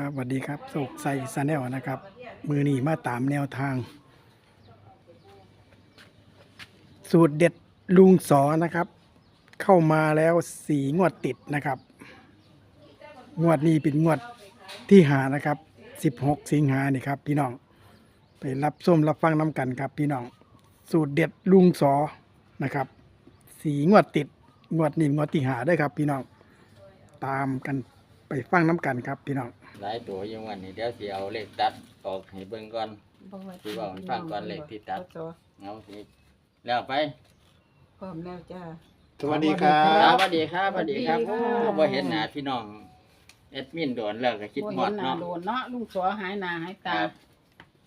ครับสวัสดีครับโศกใส่ซาแนลนะครับ มือนีมาตามแนวทาง สูตรเด็ดลุงสอนะครับ เข้ามาแล้วสีงวดติดนะครับ งวดนี้เป็นงวดที่หานะครับ 16 สิงหานี่ครับ พี่น้อง ไปรับส้มรับฟังน้ำกันครับ พี่น้อง สูตรเด็ดลุงสอนะครับ สีงวดติด งวดนี้งวดที่หาได้ครับ พี่น้อง ตามกันไปฟังน้ำกันครับ พี่น้อง หลายตัวอยังวันนี้เดี๋ยวสิเอาเลขตัดออกให้เบิ่งก่อนที่ว่ามันฟังก่อนเลขที่ตัด พศเอาสิแล้วไปพร้อมแล้วจ้า สวัสดีครัครับบ สวัสดีครับสวัสดีครับสวัสดีโอ้ค่ะ บ่เห็นหน้าพี่น้องแอดมินโดนแล้วก็คิดบ่หมเห็ดนหน้าเนาะโดนเนาะลุงสอหายหน้าหายคตารับ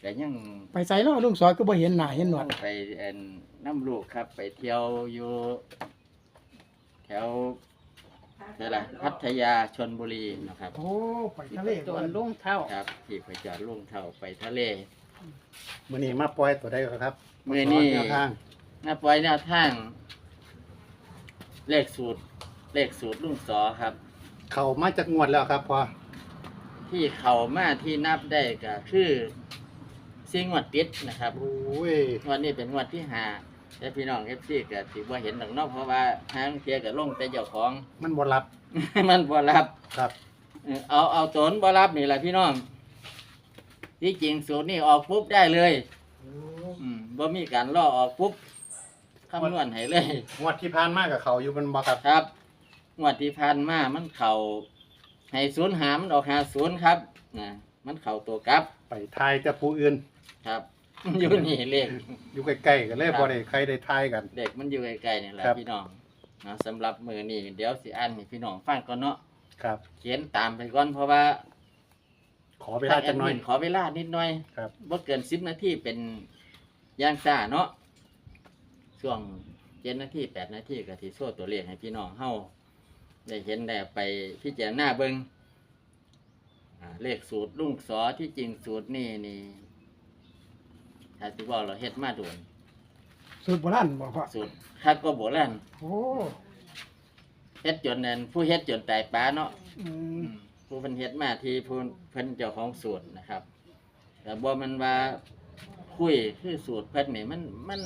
แต่ยังไปใส่เนาะลุงสอก็บ่เห็นหน้าเห็นหนวดไปเอ็นน้ำลูกครับ ไปเที่ยวอยู่ แถว นี่แหละพัทยาชนบุรีนะครับ โอ้ไปทะเลโดนลุงเท่าครับที่ไปจอดลุงเท่าไปทะเลมื้อนี้มาปล่อยตัวใดก่อนครับมื้อนี้แนวทางน้าปล่อยแนวทาง เลขสูตร เลขสูตรลุงสอครับ เข้ามาจากงวดแล้วครับพอที่เขามาที่นับได้ก็คือซิงวดติดนะครับโอ้ยงวันนี้เป็นงวดที่ห้า แต่พี่น้องเอฟซีก็ถือว่าเห็นหนังนอกเพราะว่าทางเทียกับลงแต่เจ้าของ มันบ่รับ มันบ่รับครับ เออเอาเอาตนบ่รับนี่แหละพี่น้องที่จริงสูตรนี่ออกปุ๊บได้เลย อืมบ่มีการล่อออกปุ๊บคำนวณให้เลย งวดที่ผ่านมากับเขาอยู่มันบ่ครับ ครับงวดที่ผ่านมามันเข่าให้ศูนย์หามันออกหาศูนย์ครับนะมันเข่าตัวกลับ ไปทายแต่ผู้อื่น ครับ อยู่นี่เลขอยู่ใกล้ๆกันเลยครับบ่ได้ใครได้ทายกัน เด็กมันอยู่ใกล้ๆนี่แหละครับ พี่น้องนะสำหรับมือนี่เดี๋ยวสิอ่านให้พี่น้องฟังก่อนเนาะครับ เขียนตามไปก่อนเพราะว่าขอเวลาจักหน่อยแดมิขอเวลานิดหน่อยครับ บ่เกินสิบนาทีเป็นอย่างซ่าเนาะช่วงเจ็ดนาทีแปดนาทีก็สิโซ่ตัวเลขให้พี่น้องเฮาได้เห็นได้ไปพิจารณาเบิ่งอ่าเลขสูตรลุงสอที่จริงสูตรนี่นี่ ถ้าสิบอกเราเฮ็ดมาโดนสูตรโบราณบอกว่าสูตรคักก็โบราณโอ้เฮ็ดจนนั่นผู้เฮ็ดจนตายป้าเนาะอืมผู้เพิ่นเฮ็ดมาที่ผู้เพิ่นเจ้าของสูตรนะครับ แต่บ่มันว่าคุยคือสูตรเพิ่นนี่มันมัน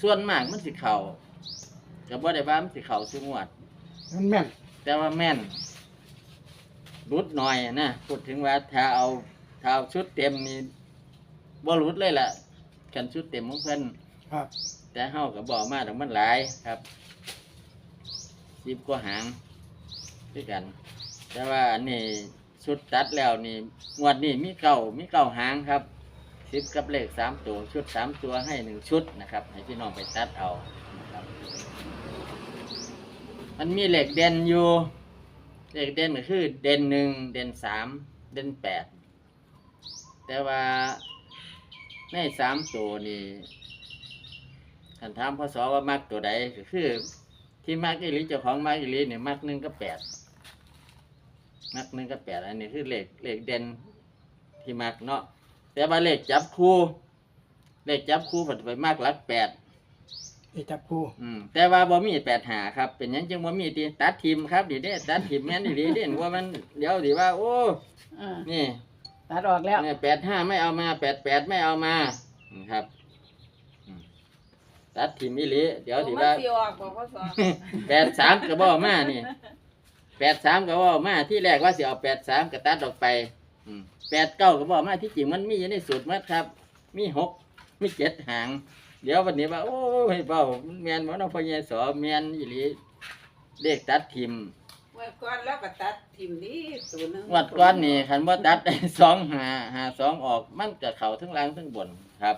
ส่วนมากมันสิเข้าก็บ่ได้ว่ามันสิเข้าซุงวด มันแม่นแต่ว่าแม่นรุดหน่อยอะนะพูดถึงว่าถ้าเอาถ้าเอาชุดเต็มนี่บ่รุดเลยล่ะ กันชุดเต็มของเพิ่นครับ แต่เฮาก็บอกมาถึงมันหลายครับสิบกว่าหางด้วยกัน แต่ว่าอันนี้ชุดตัดแล้วนี่งวดนี้มีเก่ามีเก่าหางครับสิบกับเลขสามตัวชุดสามตัวให้หนึ่งชุดนะครับ ให้พี่น้องไปตัดเอานะครับมันมีเหล็กเด่นอยู่เหล็กเด่นก็คือเด่นหนึ่งเด่นสามเด่นแปดแต่ว่า ในสามตัวนี่ท่านถามพศว่ามักตัวใดก็คือ ที่มักอีหลีเจ้าของมักอีหลีเนี่ยมักหนึ่งกับแปดมักหนึ่งกับแปดอันนี้คือเลขเลขเด่นที่มักเนาะแต่ว่าเลขจับคู่เลขจับคู่ผัดไปมากหลักแปดเอจับคู่อืมแต่ว่าบ่มีแปดหาครับ เป็นหยังจึงบ่มีตีตัดทีมครับดีเด้ตัดทีมแม่นดีเด้ว่ามันเดี๋ยวดีว่า โอ้ อ่า นี่ ตัดออกแล้ว เนี่ยแปดห้าไม่เอามาแปดแปดไม่เอามาอืมครับอืมตัดทีมอีหลีเดี๋ยวดีว่าสิออกบ่พศแปดสามก็บอกมานี่แปดสามก็บอกมาที่แรกว่าสิเอาแปดสามก็ตัดออกไปแปดเก้าก็บอกมาที่จริงมันมีอยู่ในสูตรมัดครับ มีหกมีเจ็ดหาง เดี๋ยววันนี้ว่า โอ้ยเบามันแมนมันเอาพญสอแมนอีหลีเลขตัดทิมเมื่อก่อนแล้วก็ตัดทิ่มนี้ตัวหนึงงวัดก้อนนี่คันว่าตัด สองหาหาสองออกมันก็เข่าทั้งล่างทั้งบนครับ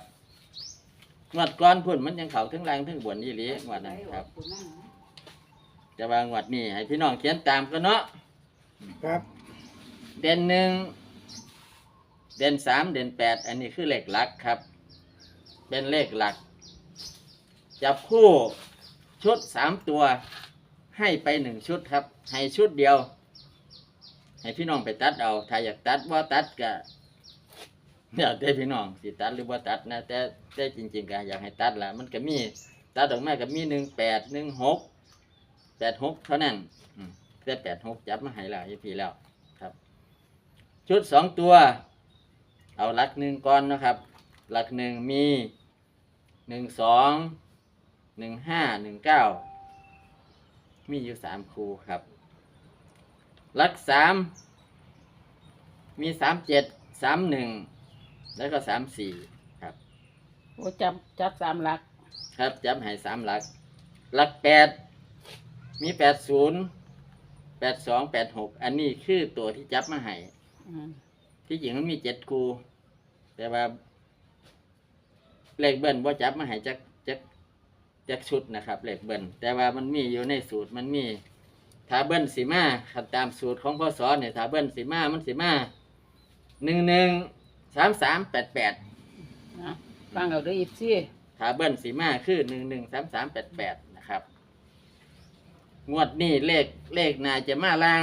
งวัดก้อนพุ่นมันยังเข่าทั้งล่างทั้งบนอีหลีงวัดนั้นครับจะวางวัดนี่ให้พี่น้องเขียนตามกันเนาะครับ เด่นหนึ่งเด่นสามเด่นแปดอันนี้คือเลขหลักครับ เป็นเลขหลัก จับคู่ชุดสามตัว ให้ไปหนึ่งชุดครับ ให้ชุดเดียว ให้พี่น้องไปตัดเอา ถ้าอยากตัดว่าตัดก็เดี๋ยวแต่พี่น้องสิตัดหรือว่าตัดนะแต่แต่จริงๆก็อยากให้ตัดละมันก็มีตัดออกมาก็มีหนึ่งแปดหนึ่งหกแปดหกเท่านั้นอืมแต่แปดหกจับมาให้แล้วยี่ปีแล้วครับ ชุดสองตัว เอาหลักหนึ่งก่อนนะครับ หลักหนึ่งมีหนึ่งสองหนึ่งห้าหนึ่งเก้า มีอยู่สามคูครับ หลักสามมีสามเจ็ดสามหนึ่งแล้วก็สามสี่ครับโอ้จับจับสามหลัก ครับจำให้สามหลัก หลักแปดมีแปดศูนย์แปดสองแปดหกอันนี้คือตัวที่จับมาให้อืมที่จริงมันมีเจ็ดคูแต่ว่าเลขเบิ้ลว่าจับมาให้จัก จักจักชุดนะครับเลขเบิ้ลแต่ว่ามันมีอยู่ในสูตรมันมีถ้าเบิ้ลสีมาขันตามสูตรของพ่อสอนเนี่ยถ้าเบิ้ลสีมามันสีมาหนึ่งหนึ่งสามสามแปดแปดนะฟังเอาเด้วยอีกสิถ้าเบิ้ลสีมาคือหนึ่งหนึ่งสามสามแปดแปดนะครับ งวดนี้เลขเลขน่าจะมาล่าง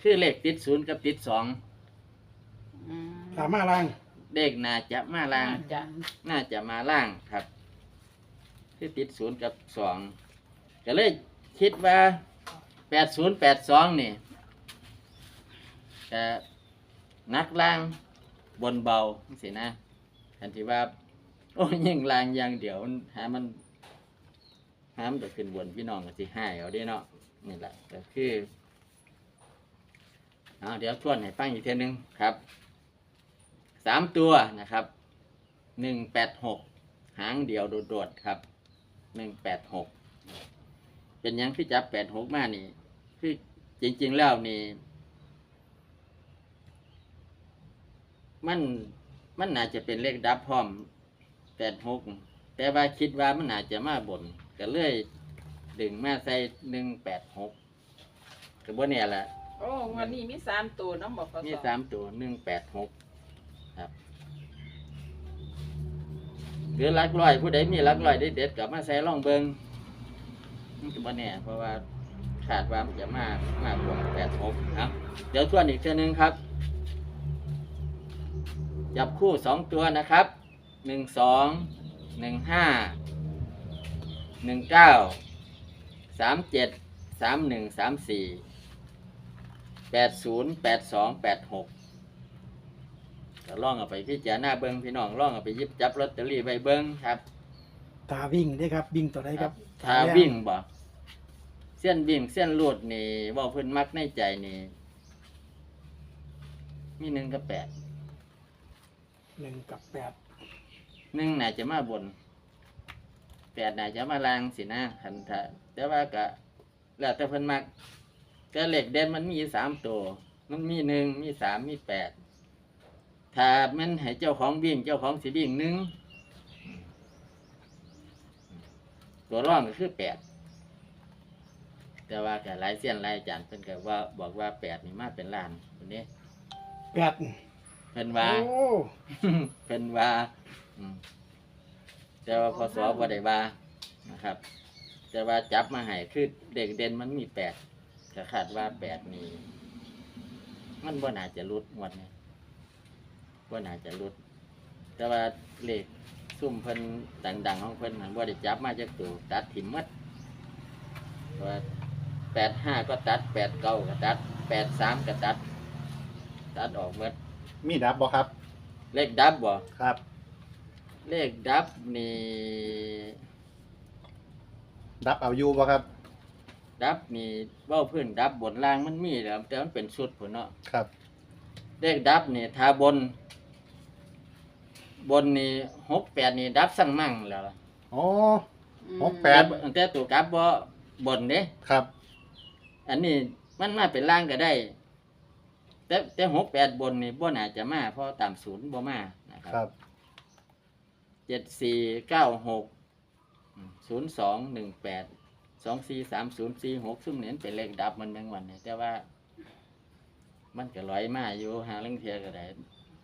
คือเลขติดศูนย์กับติดสองอืมสามารถล่างเลขน่าจะมาล่าง จ้ะ น่าจะมาล่างครับ คือติดศูนย์กับสองก็เลยคิดว่าแปดศูนย์แปดสองนี่จะนักล่างบนเบาสินะทันทีว่า โอ้ยยิ่งล่างอย่างเดียวมันหามันหามันจะขึ้นบนพี่น้องก็สิให้เอาเด้เนาะนี่แหละก็คือเอาเดี๋ยวทวนให้ฟังอีกเทีนึงครับสามตัวนะครับหนึ่งแปดหกหางเดียวโดดๆครับ หนึ่งแปดหกเป็นหยังที่จับแปดหกมานี่ คือจริง ๆ แล้วนี่ มันมันน่าจะเป็นเลขดับพร้อมแปดหกแต่ว่าคิดว่ามันน่าจะมาบนก็เลยดึงมาใส่หนึ่งแปดหกก็บ่เนี่ยแหละโอ้วันนี้มีสามตัวน้องบอกเขามีสามตัวหนึ่งแปดหกครับ หรือลักร้อยผู้ใดมีลักร้อยได้เด็ดกับมาใส่ล่องเบิงมันก็บ่แน่เพราะว่าขาดว่ามันจะมากมากกว่าแปดหกครับเดี๋ยวทวนอีกเทื่อนึงครับ จับคู่สองตัวนะครับหนึ่งสองหนึ่งห้าหนึ่งเก้าสามเจ็ดสามหนึ่งสามสี่แปดศูนย์แปดสองแปดหก ก็ล่องเอาไปพิจารณาเบิ้งพี่น้องล่องเอาไปหยิบจับลอตเตอรี่ไปเบิ้งครับตาวิ่งเด้ครับวิ่งตัวใดครับถ้าวิ่งบ่เส้นวิ่งเส้นลูดนี่เว่าเพิ่นมักในใจนี่ มีหนึ่งกับแปดหนึ่งกับแปดหนึ่งน่าจะมาบนแปดน่าจะมาลางสินะคันถ้าแต่ว่าก็แล้วแต่เพิ่นมักก็เหล็กเด่นมันมีสามตัว มันมีหนึ่งมีสามมีแปด ถ้ามันให้เจ้าของวิ่ง เจ้าของสิวิ่งหนึ่งตัวร่องก็คือแปดแต่ว่าก็หลายเส้นหลายอาจารย์เพิ่นก็ว่าบอกว่าแปดนี่มาเป็นล้านคนนี้แปดเพิ่นว่า โอ้เป็นว่าอืมแต่ว่าพศบ่ได้ว่านะครับ แต่ว่าจับมาให้คือเด็กเด่นมันมีแปดก็คาดว่าแปดนี่มันบ่น่าจะหลุดงวดนี้ บ่น่าจะหลุดแต่ว่าเลขซุ่มเพิ่นดังๆของเพิ่นมันบ่ได้จับมาจากตัวตัดถิ่มหมดว่าแปดห้าก็ตัดแปดเก้าก็ตัดแปดสามก็ตัด ตัดออกหมดมีดับบ่ครับ เลขดับบ่ครับ เลขดับนี่ดับเอาอยู่บ่ครับ ดับนี่เว้าพื้นดับบนล่างมันมีแหล้วแต่มันเป็นชุดผลเนาะครับ เลขดับนี่ถ้าบน บนนี่หกแปดนี่ดับสั่งมั่งแล้วล่ะอ๋ออืมหกแปดต่แต่ตัวกลับบ่บนเด้ครับ อันนี้มันมาเป็นล่างก็ได้ แต่แต่หกแปดบนนี่บ่น่าจะมาเพราะตามศูนย์บ่มานะคครัรับ เจ็ดสี่เก้าหกศูนย์สองหนึ่งแปดสองสี่สามศูนย์สี่หกซึ่งเน้นเป็นเลขดับมันแมงวันเนี่ยแต่ว่า มันก็ร้อยมาอยู่หาเรื่องเทียก็ได้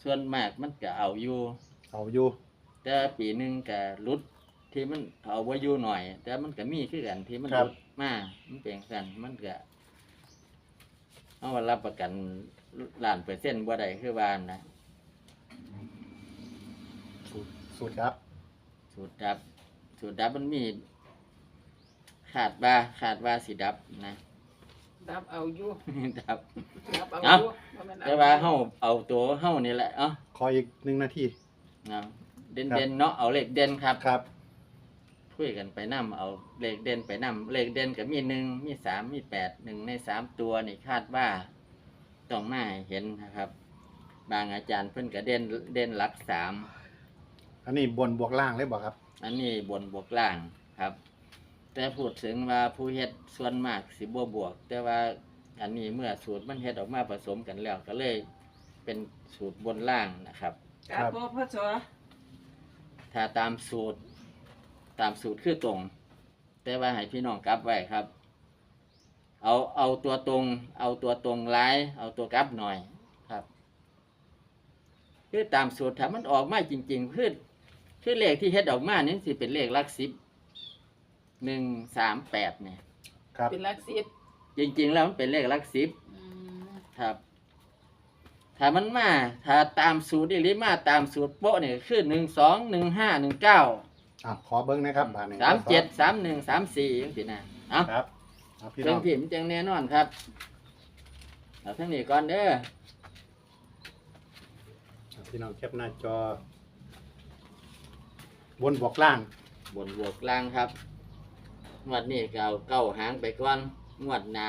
ส่วนมากมันก็เอาอยู่ เอาอยู่แต่ว่าปีหนึ่งก็รุดที่มันเอาไว้อยู่หน่อย แต่มันก็มีคือกันที่มันครับรุดมามันเป็นกันมันก็เอาว่ารับประกันล้านเปอร์เซ็นต์บ่ได้คือว่านะสูตรสูตรครับ สูตรดับ สูตรดับมันมี ขาดว่าขาดว่าสิดับนะ ดับเอาอยู่ ดับ ดับเอาเอ้าอยู่บ่แม่นแต่ว่าเฮาเอาตัวเฮานี่แหละเอ้าขออีกหนึ่งนาที เอาเด่นครับ เด่นเนาะเอาเลขเด่นครับครับ คุยกันไปนํเอาเลขเด่นไปนํเลขเด่นก็มีหนึ่งมีสามมีแปดหนึ่งในสามตัวนี่คาดว่าต้องมาให้เห็นนะครับ บางอาจารย์เพิ่นก็เด่นเด่นหลักสาม อันนี้บนบวกล่างเลยบ่ครับอันนี้บนบวกล่างครับ แต่พูดถึงว่าผู้เฮ็ดส่วนมากสิบ่บวก แต่ว่าอันนี้เมื่อสูตรมันเฮ็ดออกมาผสมกันแล้วก็เลยเป็นสูตรบนล่างนะครับ กราบพ่อพ่อสอถ้าตามสูตร ตามสูตรคือตรง แต่ว่าให้พี่น้องกลับไว้ครับ เอาเอาตัวตรง เอาตัวตรงร้าย เอาตัวกลับหน่อยครับ คือตามสูตรถ้ามันออกมาจริง ๆ คือคือเลขที่เฮ็ดออกมานี่สิเป็นเลขหลักสิบหนึ่งสามแปดเนี่ย ครับ เป็นหลักสิบจริง ๆ แล้วมันเป็นเลขหลักสิบ อืมครับ ถ้ามันมาถ้าตามสูตรอีหรือมาตามสูตรโป๊ะเนี่ยคือหนึ่งสองหนึ่งห้าหนึ่งเก้าอะขอเบิ้งนะครับบาทหนึ่งสามเจ็ดสามหนึ่งสามสี่จังสินะเอาครับเอาพี่เรื่น้อองงพิมพ์จังแน่นอนครับเอาทั้งนี้ก่อนเด้อเอาพี่น้องแคปหน้าจอ บนบวกล่างบนบวกล่างครับงวดนี้ก็เอาเก้าหางไปก่อนงวดหนา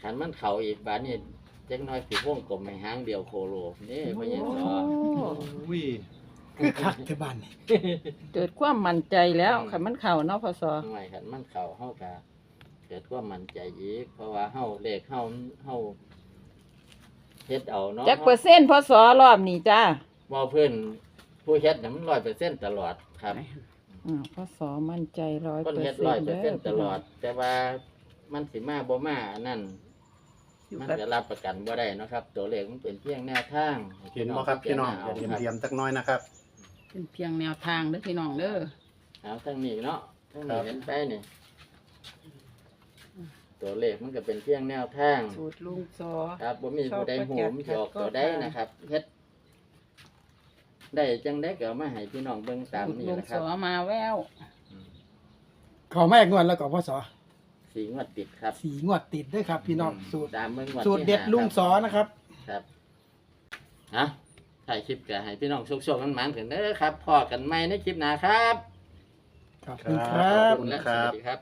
ขันมันเข่าอีกบาทนี่ จักหน้อยสิวงกลมให้หางเดียวโคโลนี่พญาสออุ้ยคือคักที่บ้านนี่เกิดความมั่นใจแล้วอืมคันมันเข้าเนาะพ่อสอทำไมขันมันเข่าเฮากะเกิดความมั่นใจอีก เพราะว่าเฮาเลขเฮาเฮาเฮ็ดเอาเนาะจักเปอร์เซ็นต์พ่อสอรอบนี้จ้าว่าเพื่อนผู้เฮ็ดน่ะมันร้อยเปอร์เซ็นต์ตลอดครับ อ่าพ่อสอมั่นใจร้อยคนเปอร์เฮ็ดเซ็ร้อนยต์เปอเด้ร์เซ็นอต์ตลอด แต่ว่ามันสิมาบ่มาอันนั้น มันจะรับประกันบ่ได้เนาะครับ ตัวเลขมันเป็นเพียงแนวทางเห็นบ่ครับพี่น้องเอาเตรียมครับเตรียมสักหน้อยนะครับ เป็นเพียงแนวทางเด้อพี่น้องเด้อเอาทั้งนี้เนาะทั้งครันี้บเห็นไปนี่ตัวเลขมันก็เป็นเพียงแนวทาง สูตรลุงสอครับบ่มีผู้ใดชอบหูก็จัดมนสิออกก็ตัวใดตามนะครับเฮ็ดได้จังได้ก็เอามาให้พี่น้องเบิ่งตามสูตรนี้ลุงนะคสรับอมาแววอืมขอแม่งวดแล้วก็พ่อสอ สีงวดติดครับ สีงวดติดด้วยครับ พี่น้องสูตร ตามเบิ่งงวสูตรที่เด็ดห้าลุงครับสอนะครับ ครับฮะถ่ายคลิปก็ให้พี่น้องโชคๆมันมันๆกันเด้อครับพอกันใหม่ในคลิปหน้าครับ ขอบคุณครับขอบคุณและสวัสดีครับ